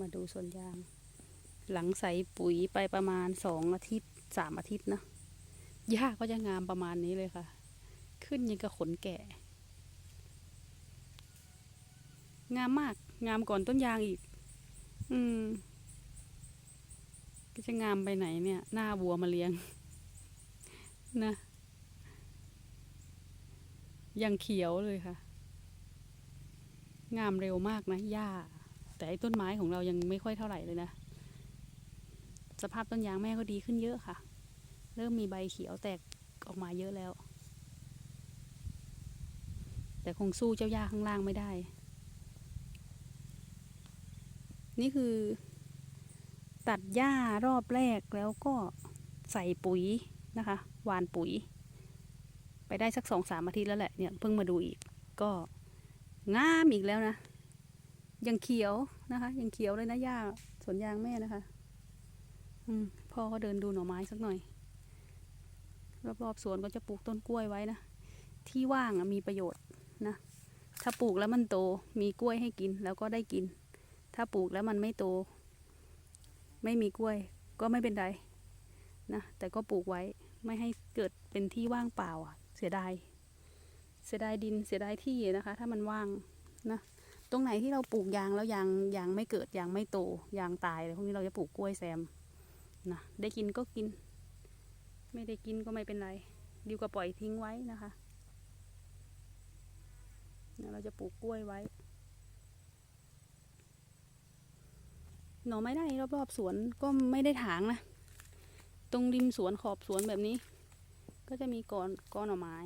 มาดูสวนยาง หลังใส่ปุ๋ยไปประมาณสองอาทิตย์สามอาทิตย์นะหญ้าก็จะงามประมาณนี้เลยค่ะ ขึ้นยังกับขนแก่งามมาก งามก่อนต้นยางอีก อืม ก็จะงามไปไหนเนี่ย หน้าวัวมาเลี้ยง นะ ยังเขียวเลยค่ะ งามเร็วมากนะหญ้า แต่ไอ้ต้นไม้ของเรายังไม่ค่อยเท่าไหร่เลยนะ สภาพต้นยางแม่ก็ดีขึ้นเยอะค่ะ เริ่มมีใบเขียวแตกออกมาเยอะแล้ว แต่คงสู้เจ้าหญ้าข้างล่างไม่ได้ นี่คือ ตัดหญ้ารอบแรกแล้วก็ใส่ปุ๋ยนะคะหวานปุ๋ย ไปได้สักสองสามอาทิตย์แล้วแหละเนี่ยเพิ่งมาดูอีกก็งามอีกแล้วนะ ยังเขียวนะคะยังเขียวเลยนะหญ้าสวนยางแม่นะคะ อืมพ่อก็เดินดูหน่อไม้สักหน่อย รอบๆสวนก็จะปลูกต้นกล้วยไว้นะที่ว่างอะมีประโยชน์นะถ้าปลูกแล้วมันโตมีกล้วยให้กินแล้วก็ได้กิน ถ้าปลูกแล้วมันไม่โต ไม่มีกล้วยก็ไม่เป็นไรนะแต่ก็ปลูกไว้ไม่ให้เกิดเป็นที่ว่างเปล่าอะเสียดายเสียดายดินเสียดายที่นะคะ ถ้ามันว่างนะ ตรงไหนที่เราปลูกยางแล้วยางยางไม่เกิดยางไม่โตยางตายอะไรพวกนี้เราจะปลูกกล้วยแซมนะได้กินก็กิน ไม่ได้กินก็ไม่เป็นไรดีกว่าปล่อยทิ้งไว้นะคะเราจะปลูกกล้วยไว้ หน่อไม้ได้รอบๆสวนก็ไม่ได้ถางนะ ตรงริมสวนขอบสวนแบบนี้ ก็จะมีกอนกอหน่อไม้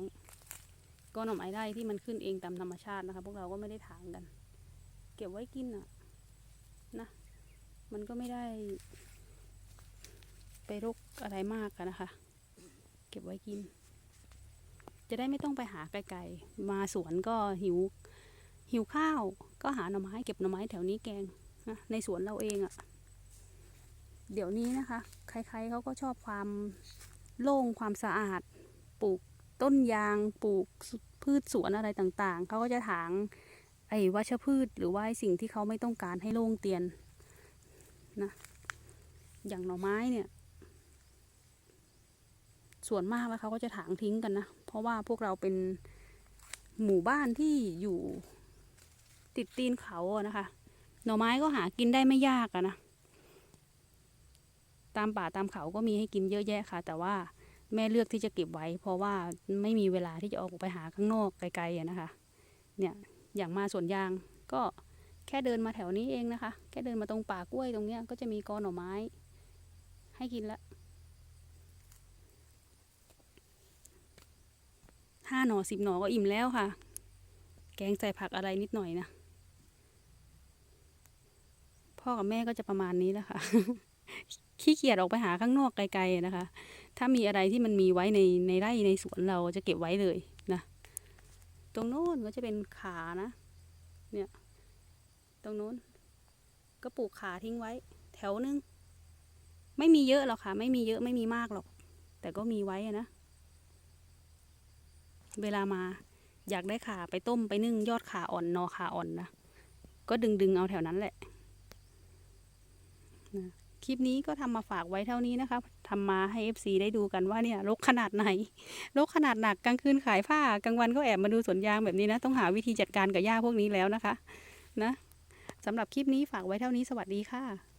กอหน่อไม้ได้ที่มันขึ้นเองตามธรรมชาตินะคะ พวกเราก็ไม่ได้ถางกัน ก็บไว้กินอะนะ มันก็ไม่ได้ ไปรกอะไรมากอะนะคะ เก็บไว้กิน จะได้ไม่ต้องไปหาไกลๆมาสวนก็หิว หิวข้าว ก็หาหน่อไม้เก็บหน่อไม้แถวนี้แกงนะในสวนเราเองอะเดี๋ยวนี้นะคะ ใครๆเขาก็ชอบความโล่งความสะอาด ปลูกต้นยาง ปลูกพืชสวนอะไรต่างๆ เขาก็จะถาง ไอ้วัชพืชหรือว่าไอสิ่งที่เขาไม่ต้องการให้โล่งเตียนนะอย่างหน่อไม้เนี่ย ส่วนมากแล้วเขาก็จะถางทิ้งกันนะ เพราะว่าพวกเราเป็นหมู่บ้านที่อยู่ติดตีนเขาอะนะคะ หน่อไม้ก็หากินได้ไม่ยากอะนะ ตามป่าตามเขาก็มีให้กินเยอะแยะค่ะ แต่ว่าแม่เลือกที่จะเก็บไว้ เพราะว่าไม่มีเวลาที่จะออกไปหาข้างนอกไกลๆอะนะคะ เนี่ย อย่างมาสวนยางก็แค่เดินมาแถวนี้เองนะคะ แค่เดินมาตรงป่ากล้วยตรงเนี้ยก็จะมีกอหน่อไม้ ให้กินละห้าหน่อสิบหน่อก็อิ่มแล้วค่ะ แกงใส่ผักอะไรนิดหน่อยนะพ่อกับแม่ก็จะประมาณนี้แหละค่ะขี้เกียจออกไปหาข้างนอกไกลๆนะคะ ถ้ามีอะไรที่มันมีไว้ในในไร่ในสวนเราจะเก็บไว้เลย ตรงโน้นก็จะเป็นขานะ เนี่ย ตรงโน้น ก็ปลูกขาทิ้งไว้ แถวนึง ไม่มีเยอะหรอกค่ะ ไม่มีเยอะไม่มีมากหรอก แต่ก็มีไว้อะนะ เวลามาอยากได้ขาไปต้มไปนึ่งยอดขาอ่อนนอขาอ่อนนะ ก็ดึงดึงเอาแถวนั้นแหละนะ คลิปนี้ก็ทำมาฝากไว้เท่านี้นะคะทำมาให้ FC ได้ดูกันว่าเนี่ยรกขนาดไหนรกขนาดหนักกลางคืนขายผ้ากลางวันก็แอบมาดูสวนยางแบบนี้นะ ต้องหาวิธีจัดการกับหญ้าพวกนี้แล้วนะคะ นะสำหรับคลิปนี้ฝากไว้เท่านี้สวัสดีค่ะ